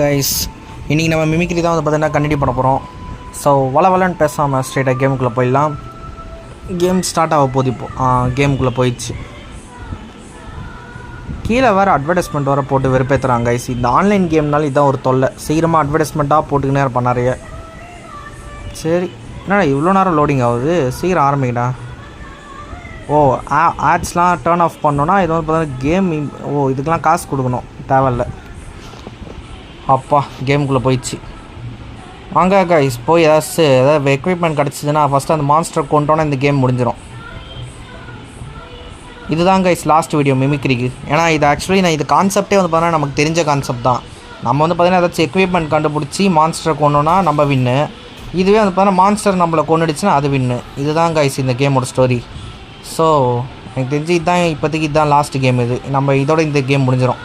Guys இன்றைக்கி நம்ம mimicry தான் வந்து பார்த்தீங்கன்னா கண்டினியூ பண்ண போகிறோம் ஸோ வள வளன்னு பேசாமல் ஸ்ட்ரெயிட்டாக கேமுக்குள்ளே போயிடலாம். கேம் ஸ்டார்ட் ஆக போகுது இப்போ. கேமுக்குள்ளே போயிடுச்சு. கீழே வேறு அட்வர்டைஸ்மெண்ட் வர போட்டு வெறுப்பேற்றுறாங்க கைஸ் இந்த ஆன்லைன் கேம்னால இதான் ஒரு தொல்லை. சீக்கிரமாக அட்வர்டைஸ்மெண்ட்டாக போட்டுக்கினே இருப்பான் நிறைய. சரி என்னடா இவ்வளோ நேரம் லோடிங் ஆகுது? சீக்கிரம் ஆரம்பிக்கடா ஓ ஆட்ஸ்லாம் டேர்ன் ஆஃப் பண்ணோன்னா இது வந்து பார்த்தீங்கன்னா கேம் ஓ இதுக்கெலாம் காசு கொடுக்கணும். தேவையில்ல. அப்பா கேமுக்குள்ளே போயிடுச்சு. வாங்க கைஸ் போய் ஏதாச்சும் ஏதாவது எக்யூப்மெண்ட் கிடச்சிதுன்னா ஃபஸ்ட்டு அந்த மான்ஸ்டர் கொண்டோன்னா இந்த கேம் முடிஞ்சிடும் இதுதான் கைஸ் லாஸ்ட் வீடியோ மிமிக்ரிக்கு ஏன்னா இது ஆக்சுவலி நான் இது கான்செப்டே வந்து பார்த்தீங்கன்னா நமக்கு தெரிஞ்ச கான்செப்ட் தான். நம்ம வந்து பார்த்தீங்கன்னா ஏதாச்சும் எக்யூப்மெண்ட் கண்டுபிடிச்சி மான்ஸ்டர் கொண்டோன்னா நம்ம வின்னு இதுவே வந்து பார்த்தீங்கன்னா மான்ஸ்டர் நம்மளை கொண்டுடுச்சுன்னா அது வின்னு இதுதான் கைஸ் இந்த கேமோட ஸ்டோரி ஸோ எனக்கு தெரிஞ்சு இதுதான் இப்போதைக்கு இதுதான் லாஸ்ட் கேம் இது. நம்ம இதோட இந்த கேம் முடிஞ்சிடும்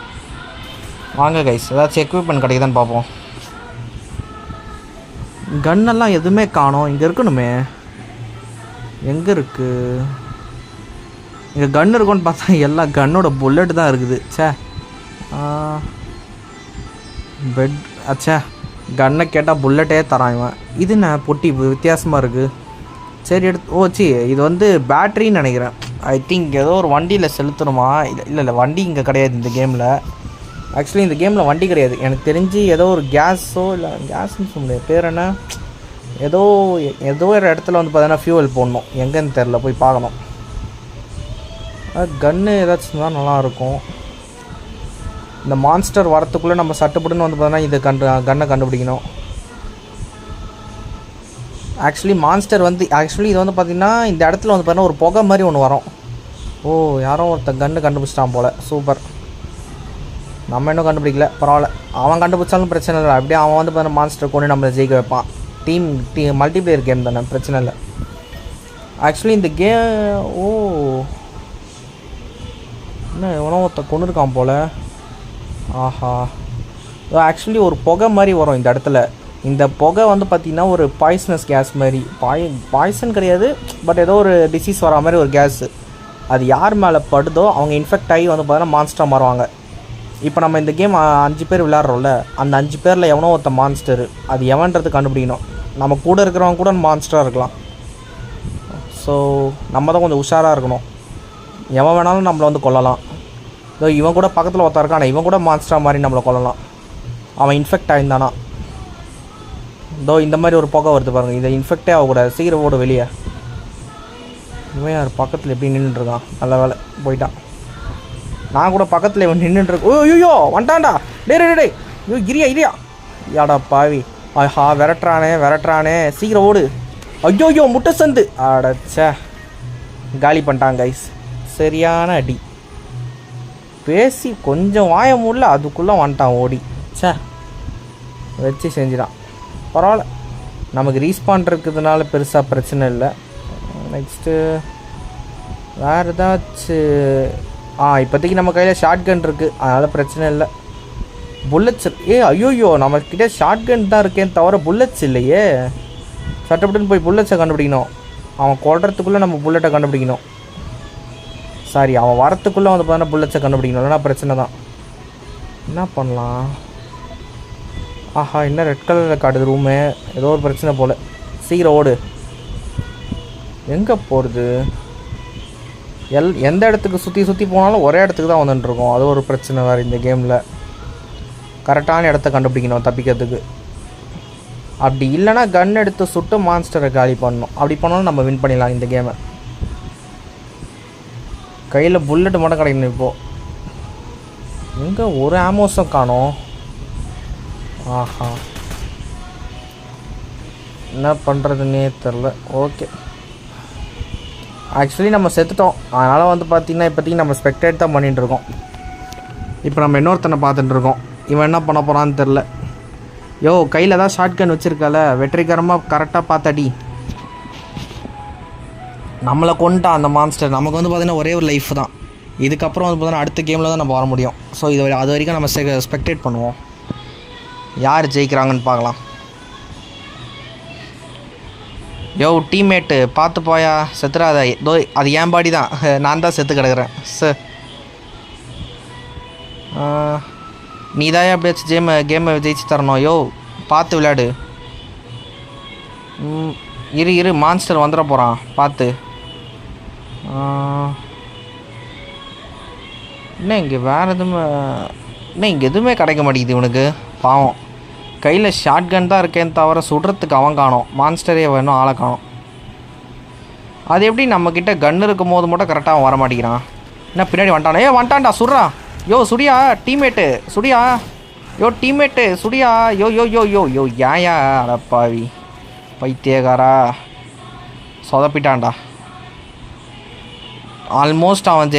வாங்க கைஸ் ஏதாச்சும் எக்யூப்மெண்ட் கிடைக்குதான்னு பார்ப்போம். கன்னெல்லாம் எதுவுமே காணோம். இங்கே இருக்கணுமே. எங்கே இருக்கு? இங்கே கன் இருக்கும்னு பார்த்தா எல்லா கன்னோட புல்லட் தான் இருக்குது. ச்சே. பெட் அச்சா. கன்னை கேட்டால் புல்லட்டே தரான் இவன். இது என்ன? பொட்டி வித்தியாசமாக இருக்குது சரி எடுத்து ஓ சி இது வந்து பேட்ரின்னு நினைக்கிறேன். ஐ திங்க் ஏதோ ஒரு வண்டியில் செலுத்தணுமா? இல்லை இல்லை இல்லை வண்டி இங்கே கிடையாது இந்த கேமில் ஆக்சுவலி இந்த கேமில் வண்டி கிடையாது. எனக்கு தெரிஞ்சு ஏதோ ஒரு கேஸோ இல்லை கேஸ்ன்னு சொல்ல முடியாது. பேர் என்ன? ஏதோ ஏதோ ஒரு இடத்துல வந்து பார்த்தீங்கன்னா ஃபியூவல் போடணும். எங்கேன்னு தெரில போய் பார்க்கணும். கன்று ஏதாச்சும் தான் நல்லாயிருக்கும். இந்த மான்ஸ்டர் வரத்துக்குள்ளே நம்ம சட்டுப்பட்டுன்னு வந்து பார்த்தோன்னா இதை கண்டு கன்னை கண்டுபிடிக்கணும். ஆக்சுவலி மான்ஸ்டர் வந்து ஆக்சுவலி இது வந்து பார்த்திங்கன்னா இந்த இடத்துல வந்து பார்த்தீங்கன்னா ஒரு புகை மாதிரி ஒன்று வரும். ஓ யாரோ ஒருத்தன் கன்று கண்டுபிடிச்சிட்டான் போல். சூப்பர் நம்ம இன்னும் கண்டுபிடிக்கல பரவாயில்ல. அவன் கண்டுபிடிச்சாலும் பிரச்சனை இல்லை. அப்படியே அவன் வந்து பார்த்தா மான்ஸ்டர் கொண்டு நம்மளை ஜெயிக்க வைப்பான். டீம் டீ மல்டிப்ளேயர் கேம் தானே பிரச்சனை இல்லை. ஆக்சுவலி இந்த கேம் ஓ. என்ன எவனோ ஒருத்தன் கொண்டு இருக்கான் போல். ஆஹா. ஆக்சுவலி ஒரு புகை மாதிரி வரும் இந்த இடத்துல. இந்த புகை வந்து பார்த்திங்கன்னா ஒரு பாய்சனஸ் கேஸ் மாதிரி. பாய் பாய்சன் கிடையாது பட் ஏதோ ஒரு டிசீஸ் வரா மாதிரி ஒரு கேஸு அது யார் மேலே படுதோ அவங்க இன்ஃபெக்ட் ஆகி வந்து பார்த்தீங்கன்னா மான்ஸ்டராக மாறுவாங்க. இப்போ நம்ம இந்த கேம் அஞ்சு பேர் விளாட்றோம்ல அந்த அஞ்சு பேரில் எவனோ ஒருத்த மான்ஸ்டர் அது எவன்றது கண்டுபிடிக்கணும். நம்ம கூட இருக்கிறவங்க கூட மான்ஸ்டராக இருக்கலாம். ஸோ நம்ம தான் கொஞ்சம் உஷாராக இருக்கணும். எவன் வேணாலும் நம்மளை வந்து கொல்லலாம். இதோ இவன் கூட பக்கத்தில் ஒருத்தன் இருக்கான் இவன் கூட மான்ஸ்டர் மாதிரி நம்மளை கொல்லலாம். அவன் இன்ஃபெக்ட் ஆயிருந்தானா? இதோ இந்த மாதிரி ஒரு புகை வருது பாருங்கள் இதை இன்ஃபெக்டே ஆகக்கூடாது. சீக்கிரம் ஓடு வெளியே. இவன் யார்? பக்கத்தில் எப்படி நின்றுட்டுருக்கான் நல்ல வேலை போயிட்டான். நான் கூட பக்கத்தில் இவன் நின்றுட்டு ஓ ஐயோ வந்துட்டான்டா டே டே டே ஐயோ இரியா இரியா யாடா பாவி. ஆஹா விரட்டுறானே விரட்டுறானே. சீக்கிரம் ஓடு. ஐயோ ஐயோ முட்டை சந்து. அடச்சே காலி பண்ணிட்டாங்க கைஸ் சரியான அடி. பேசி கொஞ்சம் வாய முடியல அதுக்குள்ளே வந்துட்டான் ஓடி. ச்சே. வச்சு செஞ்சிடான் பரவாயில்ல. நமக்கு ரீஸ்பாண்ட் இருக்கிறதுனால பெருசாக பிரச்சனை இல்லை. நெக்ஸ்ட்டு வேறு ஏதாச்சும் ஆ இப்போதைக்கு நம்ம கையில் ஷார்ட் கன் இருக்குது அதனால் பிரச்சனை இல்லை. புல்லட்ஸ் ஏ ஐயோயோ நம்மக்கிட்ட ஷார்ட் கன் தான் இருக்கேன்னு தவிர புல்லட்ஸ் இல்லையே. சட்டப்பட்டுன்னு போய் புல்லட்ஸை கண்டுபிடிக்கணும். அவன் கொள்றதுக்குள்ளே நம்ம புல்லட்டை கண்டுபிடிக்கணும். சாரி அவன் வரத்துக்குள்ளே வந்து பார்த்தா புல்லட்ஸை கண்டுபிடிக்கணும். இல்லைனா பிரச்சனை தான். என்ன பண்ணலாம்? ஆஹா என்ன ரெட் கலரில் காட்டுது ரூமு ஏதோ ஒரு பிரச்சனை போல். சீக்கிரம் ஓடு. எங்கே போகிறது எல் எந்த இடத்துக்கு சுற்றி சுற்றி போனாலும் ஒரே இடத்துக்கு தான் வந்துட்டுருக்கோம் அது ஒரு பிரச்சனை வேறு இந்த கேமில். கரெக்டான இடத்த கண்டுபிடிக்கணும் தப்பிக்கிறதுக்கு. அப்படி இல்லைனா கன் எடுத்து சுட்டு மான்ஸ்டரை காலி பண்ணணும். அப்படி பண்ணாலும் நம்ம வின் பண்ணிடலாம் இந்த கேமை கையில் புல்லட் மட்டும் கிடைக்கணும் இப்போது எங்கே ஒரு ஆமோஸும் காணோம். ஆஹா. என்ன பண்ணுறதுன்னே தெரில ஓகே ஆக்சுவலி நம்ம செத்துட்டோம். அதனால் வந்து பார்த்திங்கன்னா இப்போதைக்கு நம்ம ஸ்பெக்டேட் தான் பண்ணிகிட்டு இருக்கோம் இப்போ நம்ம இன்னொருத்தனை பார்த்துட்டு இருக்கோம் இவன் என்ன பண்ண போகிறான்னு தெரில யோ கையில் தான் ஷார்ட் கன் வச்சுருக்கல வெற்றிகரமாக கரெக்டாக பார்த்தாடி. நம்மளை கொண்டுட்டான் அந்த மான்ஸ்டர் நமக்கு வந்து பார்த்திங்கன்னா ஒரே ஒரு லைஃப் தான். இதுக்கப்புறம் வந்து பார்த்தீங்கன்னா அடுத்த கேமில் தான் நம்ம வர முடியும். ஸோ இது அது வரைக்கும் நம்ம ஸ்பெக்டேட் பண்ணுவோம். யார் ஜெயிக்கிறாங்கன்னு பார்க்கலாம். யோ டீம்மேட்டு பார்த்து போயா. செத்துறாத தோ அது ஏன் பாடி தான். நான் தான் செத்து கிடக்குறேன். சார் நீ தான் எப்படியாச்சும் கேமை கேமை ஜெயிச்சு தரணும். யோ பார்த்து விளையாடு. இரு இரு மான்ஸ்டர் வந்துட போகிறான் பார்த்து. என்ன இங்கே வேறு எதுவுமே என்ன இங்கே எதுவுமே கிடைக்க மாட்டேங்குது இவனுக்கு. பாவம். கையில் ஷார்ட் கன் தான் இருக்கேன்னு தவிர சுடுறதுக்கு அவன் காணும். மான்ஸ்டரே வேணும் ஆளை காணும். அது எப்படி நம்மக்கிட்ட கன் இருக்கும் போது மட்டும் கரெக்டாக அவன் வர மாட்டேங்கிறான்? என்ன பின்னாடி வந்துட்டானே? ஏ வந்துட்டான்டா சுடுறா. யோ சுடியா டீம்மேட்டு சுடியா. யோ டீம்மேட்டு சுடியா. யோ யோ யோ யோ யோ ஏயா அடப்பாவி பைத்தியகாரா சொதப்பிட்டான்டா. ஆல்மோஸ்ட் அவன்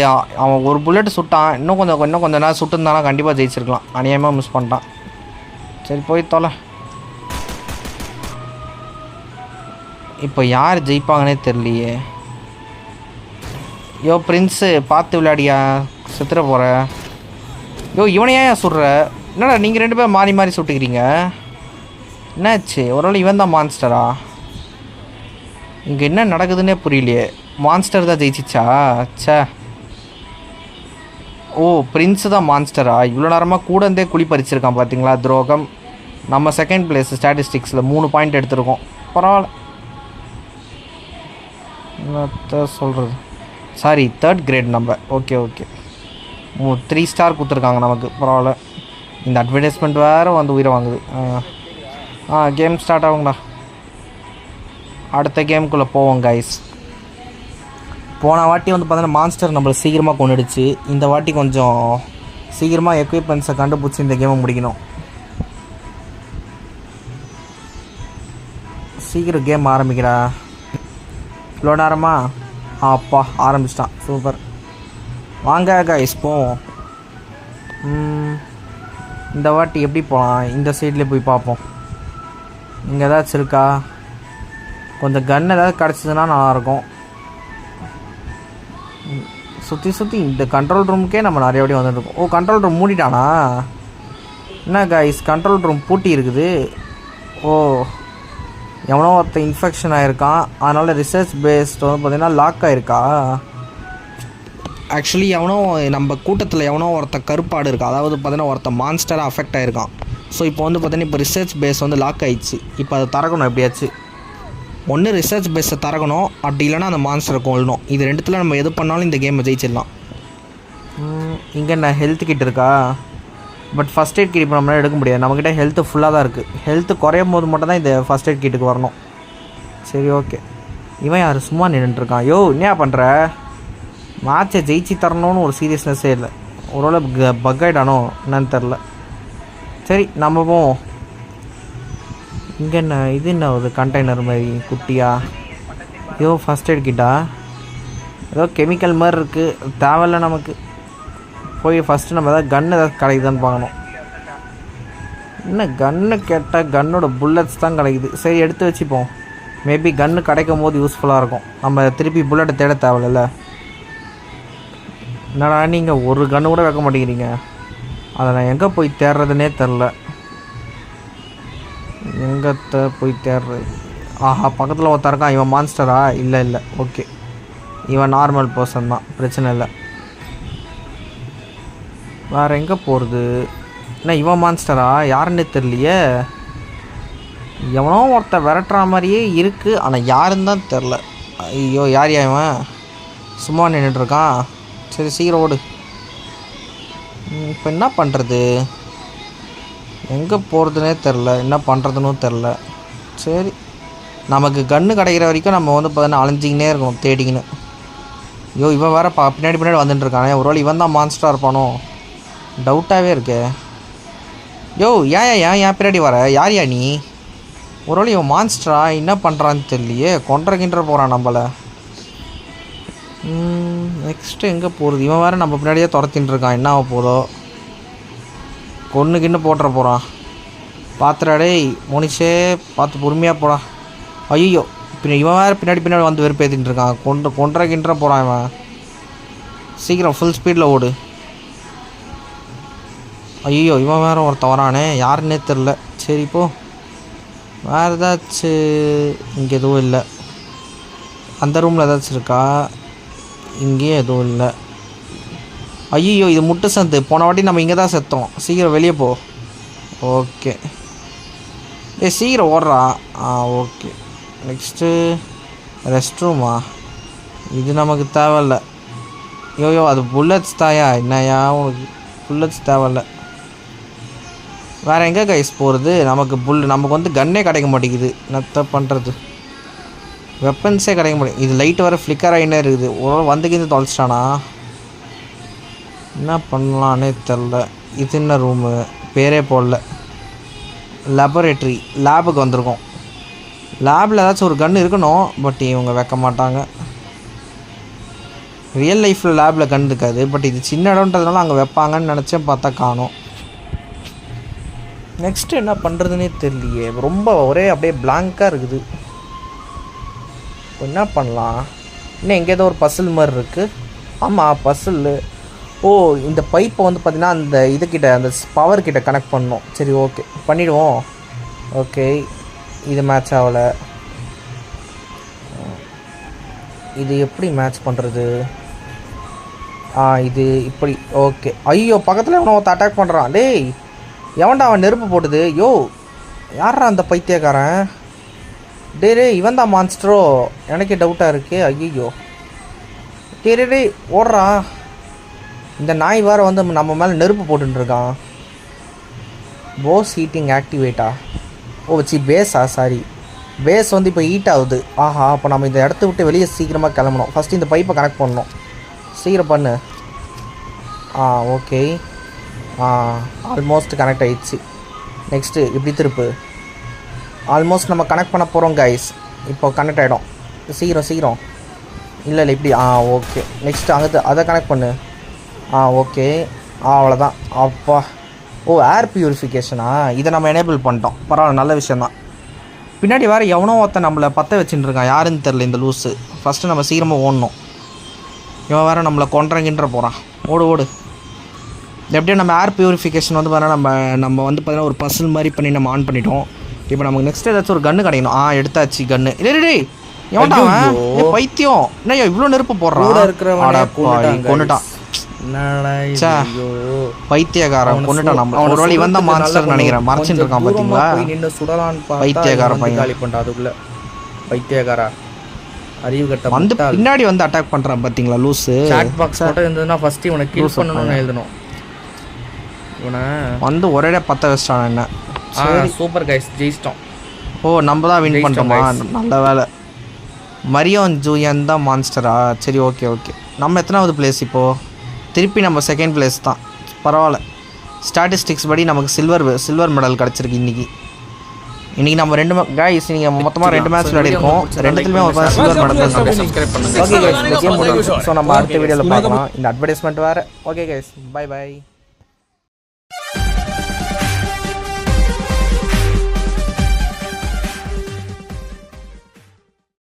அவன் ஒரு புல்லட் சுட்டான். இன்னும் கொஞ்சம் இன்னும் கொஞ்சம் நேரம் சுட்டுருந்தானா கண்டிப்பாக ஜெயிச்சிருக்கலாம். அநியாயமாக மிஸ் பண்ணிட்டான். சரி போய் தொலை. இப்போ யார் ஜெயிப்பாங்கன்னே தெரியலையே. யோ பிரின்ஸு பார்த்து விளையாடியா செத்துற போகிற யோ இவனையா சுடுற? என்னடா நீங்கள் ரெண்டு பேரும் மாறி மாறி சுட்டுக்கிறீங்க? என்னாச்சு? ஓரளவு இவன் தான் மான்ஸ்டரா இங்கே என்ன நடக்குதுன்னே புரியலையே. மான்ஸ்டர் தான் ஜெயிச்சிச்சா? ச்சே. ஓ பிரின்ஸு தான் மான்ஸ்டரா இவ்வளோ நேரமாக கூட இருந்தே குழி பறிச்சிருக்கான் பார்த்தீங்களா துரோகம். நம்ம செகண்ட் பிளேஸ் ஸ்டாட்டிஸ்டிக்ஸில் மூணு பாயிண்ட் எடுத்திருக்கோம். பரவாயில்ல. என்னத்த சொல்கிறது சாரி தேர்ட் கிரேட் நம்ம. ஓகே ஓகே த்ரீ ஸ்டார் கொடுத்துருக்காங்க நமக்கு. பரவாயில்ல. இந்த அட்வர்டைஸ்மெண்ட் வேறு வந்து உயிரை வாங்குது. ஆ. ஆ கேம் ஸ்டார்ட் ஆகுங்கண்ணா அடுத்த கேமுக்குள்ளே போவோம் கைஸ் போன வாட்டி வந்து பார்த்தீங்கன்னா மான்ஸ்டர் நம்மளை சீக்கிரமாக கொண்டுடுச்சு இந்த வாட்டி கொஞ்சம் சீக்கிரமாக எக்யூப்மெண்ட்ஸை கண்டுபிடிச்சி இந்த கேமை முடிக்கணும். சீக்கிரம் கேம் ஆரம்பிக்கிறா. இவ்வளோ நேரமா? அப்பா ஆரம்பிச்சிட்டான். சூப்பர். வாங்க கைஸ் போவோம். இந்த வாட்டி எப்படி போகலாம் இந்த சைட்லேயே போய் பார்ப்போம். இங்கே ஏதாச்சும் இருக்கா? கொஞ்சம் கன் ஏதாவது கிடச்சிதுன்னா நல்லாயிருக்கும் சுற்றி சுற்றி இந்த கண்ட்ரோல் ரூமுக்கே நம்ம நிறைய வாட்டி வந்துட்டுருக்கோம் ஓ கண்ட்ரோல் ரூம் மூடிட்டானா? என்ன கைஸ் கண்ட்ரோல் ரூம் பூட்டி இருக்குது. ஓ எவனோ ஒருத்தன் இன்ஃபெக்ஷன் ஆகிருக்கான் அதனால் ரிசர்ச் பேஸ்ட் வந்து பார்த்தீங்கன்னா லாக் ஆகிருக்கா ஆக்சுவலி எவனோ நம்ம கூட்டத்தில் எவனோ ஒருத்த கருப்பாடு இருக்கா? அதாவது பார்த்தீங்கன்னா ஒருத்த மான்ஸ்டராக அஃபெக்ட் ஆகிருக்கான் ஸோ இப்போ வந்து பார்த்தீங்கன்னா இப்போ ரிசர்ச் பேஸ் வந்து லாக் ஆகிடுச்சு இப்போ அதை திறக்கணும் எப்படியாச்சு? ஒன்று ரிசர்ச் பேஸை திறக்கணும் அப்படி இல்லைன்னா அந்த மான்ஸ்டரை கொள்ளணும் இது ரெண்டுத்தில் நம்ம எது பண்ணாலும் இந்த கேமை ஜெயிச்சிடலாம். இங்கே நான் ஹெல்த் கிட் இருக்கா? பட் ஃபஸ்ட் எய்ட் கிட் இப்போ நம்மளால எடுக்க முடியாது. நம்மக்கிட்ட ஹெல்த்து ஃபுல்லாக தான் இருக்குது ஹெல்த்து குறையும் போது மட்டும் தான் இந்த ஃபஸ்ட் எய்ட் கிட்டுக்கு வரணும். சரி ஓகே இவன் யார்? சும்மா நின்றுட்டுருக்கான் யோ என்ன பண்ணுற மேட்சை ஜெயிச்சு தரணும்னு ஒரு சீரியஸ்னஸ்ஸே இல்லை. ஓரளவு பக் ஆகிடானோ என்னன்னு தெரில சரி நம்ம போவோம். இங்கே என்ன இது என்ன ஒரு கண்டெய்னர் மாதிரி குட்டியா? ஐயோ ஃபஸ்ட் எய்ட் கிட்டா ஏதோ கெமிக்கல் மாதிரி இருக்குது தேவையில்ல நமக்கு. போய் ஃபஸ்ட்டு நம்ம ஏதாவது கன் ஏதாவது கிடைக்குதான்னு பார்க்கணும். என்ன கன்னு கேட்டால் கன்னோட புல்லட்ஸ் தான் கிடைக்குது சரி எடுத்து வச்சுப்போம். மேபி கன்று கிடைக்கும் போது யூஸ்ஃபுல்லாக இருக்கும். நம்ம திருப்பி புல்லட்டை தேட தேவையில்ல. என்னடா நீங்கள் ஒரு கன்று கூட வைக்க மாட்டேங்கிறீங்க. அதை நான் எங்கே போய் தேடுறதுனே தெரில எங்கத்தை போய் தேடுறது? ஆஹா பக்கத்தில் ஒருத்தன் இருக்கான். இவன் மான்ஸ்டரா இல்லை இல்லை. ஓகே இவன் நார்மல் பர்சன் தான். பிரச்சனை இல்லை. வேறு எங்கே போகிறது என்ன இவன் மான்ஸ்டரா யாருன்னு தெரியலையே. எவனோ ஒருத்தன் விரட்டுற மாதிரியே இருக்குது ஆனால் யாருன்னு தான் தெரில ஐயோ யார் இவன்? சும்மா நின்றுட்டுருக்கான் சரி சீக்கிரம் ஓடு. இப்போ என்ன பண்ணுறது எங்கே போகிறதுனே தெரில என்ன பண்ணுறதுன்னு தெரில. சரி நமக்கு கன்று கிடைக்கிற வரைக்கும் நம்ம வந்து பார்த்தீங்கன்னா அலைஞ்சிக்கினே இருக்கணும் தேடிக்கின்னு ஐயோ இவன் வேற பா பின்னாடி பின்னாடி வந்துட்டுருக்கானே ஒரு ஒருவேளை இவன் தான் மான்ஸ்டராக இருப்பானோ? டவுட்டாகவே இருக்கே. யோ ஏன் ஏன் ஏன் பின்னாடி வர? யார் யா நீ? ஒரு ஒருவேளை இவன் மான்ஸ்டரா என்ன பண்ணுறான்னு தெரியலையே. கொன்ற போகிறான் நம்மளை. நெக்ஸ்ட்டு எங்கே போகிறது இவன் வேறு நம்ம பின்னாடியே துரத்தின்னு இருக்கான். என்ன ஆக போதோ? கொன்று போட்டுற போகிறான் பார்த்துடா டேய் மோனிஷே பார்த்து பொறுமையாக போடா. ஐயோ பின்ன இவன் வேறு பின்னாடி பின்னாடி வந்து வெறுப்பேற்றின்னு இருக்கான். கொண்டு கொன்ற கிண்டுற போகிறான் இவன். சீக்கிரம் ஃபுல் ஸ்பீடில் ஓடு. ஐயோ இவன் வேறு ஒருத்தன் வரானே. யாருன்னே தெரில சரி இப்போ வேறு ஏதாச்சும் இங்கே எதுவும் இல்லை. அந்த ரூமில் ஏதாச்சும் இருக்கா? இங்கேயும் எதுவும் இல்லை. ஐயோ இது முட்டு சந்து போன வாட்டி நம்ம இங்கே தான் செத்தோம். சீக்கிரம் வெளியே போ. ஓகே. ஏ சீக்கிரம் ஓடுறா. ஆ ஓகே. நெக்ஸ்ட்டு ரெஸ்ட் ரூமா இது நமக்கு தேவையில்ல. யோயோ அது புல்லட்ஸ் தாயா? என்னையா உனக்கு புல்லட்ஸ் தேவையில்ல. வேறு எங்கே கைஸ் போகிறது நமக்கு புல் நமக்கு வந்து கன்னே கிடைக்க மாட்டேங்குது. நத்த பண்ணுறது வெப்பன்ஸே கிடைக்க மாட்டேங்குது. இது லைட் வர ஃப்ளிக்கர் ஆகினே இருக்குது. ஒரு வந்துக்கிந்து தொலைச்சிட்டானா? என்ன பண்ணலான்னே தெரில. இது என்ன ரூமு? பேரே போடல. லெபரேட்டரி லேபுக்கு வந்திருக்கோம். லேபில் ஏதாச்சும் ஒரு கன் இருக்கணும் பட் இவங்க வைக்க மாட்டாங்க. ரியல் லைஃப்பில் லேபில் கன் இருக்காது பட் இது சின்ன இடம்ன்றதுனால அங்கே வைப்பாங்கன்னு நினச்சேன் பார்த்தா காணும். நெக்ஸ்ட்டு என்ன பண்ணுறதுனே தெரியலையே. ரொம்ப ஒரே அப்படியே பிளாங்காக இருக்குது. இப்போ என்ன பண்ணலாம்? இன்னும் எங்கே ஏதோ ஒரு பசில் மாதிரி இருக்குது ஆமாம் பசில் ஓ இந்த பைப்பை வந்து பார்த்திங்கன்னா அந்த இதுக்கிட்ட அந்த பவர் கிட்ட கனெக்ட் பண்ணணும் சரி ஓகே பண்ணிவிடுவோம் ஓகே இது மேட்ச் ஆகலை. இது எப்படி மேட்ச் பண்ணுறது ஆ இது இப்படி ஓகே ஐயோ பக்கத்தில் எவனோ ஒருத்த அட்டாக் பண்ணுறான் டேய் எவன்டா அவன் நெருப்பு போட்டுது? யோ யாரா அந்த பைத்தியக்காரன்? டே டே இவன் தான் மான்ஸ்டரோ எனக்கே டவுட்டாக இருக்கே. ஐயோ டே டே டேய் இந்த நாய் வேறு வந்து நம்ம மேலே நெருப்பு போட்டுருக்கான் போஸ் ஹீட்டிங் ஆக்டிவேட்டா ஓ சி பேஸா சாரி. பேஸ் வந்து இப்போ ஹீட் ஆகுது. ஆஹா அப்போ நம்ம இந்த இடத்த விட்டு வெளியே சீக்கிரமாக கிளம்பணும். ஃபஸ்ட்டு இந்த பைப்பை கனெக்ட் பண்ணணும். சீக்கிரம் பண்ணு. ஆ ஓகே ஆ ஆல்மோஸ்ட் கனெக்ட் ஆயிடுச்சு. நெக்ஸ்ட்டு இப்படி திருப்பு. ஆல்மோஸ்ட் நம்ம கனெக்ட் பண்ண போகிறோம் கைஸ் இப்போ கனெக்ட் ஆகிடும் சீக்கிரம் சீக்கிரம். இல்லை இல்லை இப்படி ஆ ஓகே நெக்ஸ்ட் அங்கே அதை கனெக்ட் பண்ணு. ஆ ஓகே ஆ அவ்வளோதான் அப்பா. ஓ ஏர் பியூரிஃபிகேஷனா இதை நம்ம எனேபிள் பண்ணிட்டோம். பரவாயில்ல நல்ல விஷயந்தான் பின்னாடி வேறு எவனோ ஒருத்தன் நம்மளை பற்ற வச்சுட்டு இருக்கான். யாருன்னு தெரில இந்த லூஸு ஃபஸ்ட்டு நம்ம சீக்கிரமாக ஓடணும். இவன் வேறு நம்மளை கொன்றங்கின்ற போகிறான் ஓடு ஓடு. எப்படியும் நம்ம ஏர் பியூரிஃபிகேஷன் வந்து பார்த்தீங்கன்னா நம்ம நம்ம வந்து பார்த்தீங்கன்னா ஒரு பர்சல் மாதிரி பண்ணி நம்ம ஆன் பண்ணிட்டோம். இப்போ நமக்கு நெக்ஸ்ட் ஏதாச்சும் ஒரு கன்று கிடைக்கணும். ஆ எடுத்தாச்சு கன்று இல்லை டேய் எவன்டா பைத்தியம். என்ன இவ்வளோ நெருப்பு போடுறான். கூட பைத்தியக்காரன் கொண்டுட்டான் நம்ம ஒரு மான்ஸ்டர் நல்லா நினைக்கிறேன். மறைச்சிட்டு இருக்கான் போய் நின்னு சுடலான்னு பார்த்தா பைத்தியக்கார இவன் வந்து பையன். காலி பண்ணிட்டான் அதுக்குள்ள. பைத்தியக்காரா? அறிவு கட்ட வந்து. பின்னாடி வந்து அட்டாக் பண்றான் பாத்தீங்களா லூஸு சாட் பாக்ஸ் மட்டும் இருந்ததுன்னா ஃபர்ஸ்ட் இவனை கில் பண்ணணும்னு எழுதணும். இவனை வந்து ஒரே பத்த வச்சிட்டான் என்ன? சூப்பர் கைஸ் ஜெயிச்சிட்டோம். ஓ நம்ம தான் வின் பண்ணிட்டோமா? நல்ல வேலை. மரியோன் ஜூயன் தான் மான்ஸ்டரா சரி ஓகே ஓகே நம்ம எத்தனாவது பிளேஸ் இப்போது திருப்பி நம்ம செகண்ட் பிளேஸ் தான். பரவாயில்ல. ஸ்டாட்டிஸ்டிக்ஸ் படி நமக்கு சில்வர் சில்வர் மெடல் கிடச்சிருக்கு இன்றைக்கி இன்றைக்கி நம்ம ரெண்டு கைஸ் நீங்கள் மொத்தமாக ரெண்டு மேட்ச் விளையாடிருக்கோம் ரெண்டுத்துலையுமே ஒரு சில்வர் மெடல் ஓகே கைஸ் இந்த கேம் முடிஞ்சு ஸோ நம்ம அடுத்த வீடியோவில் பார்க்கலாம். இந்த அட்வர்டைஸ்மெண்ட் வேறு. Okay guys bye by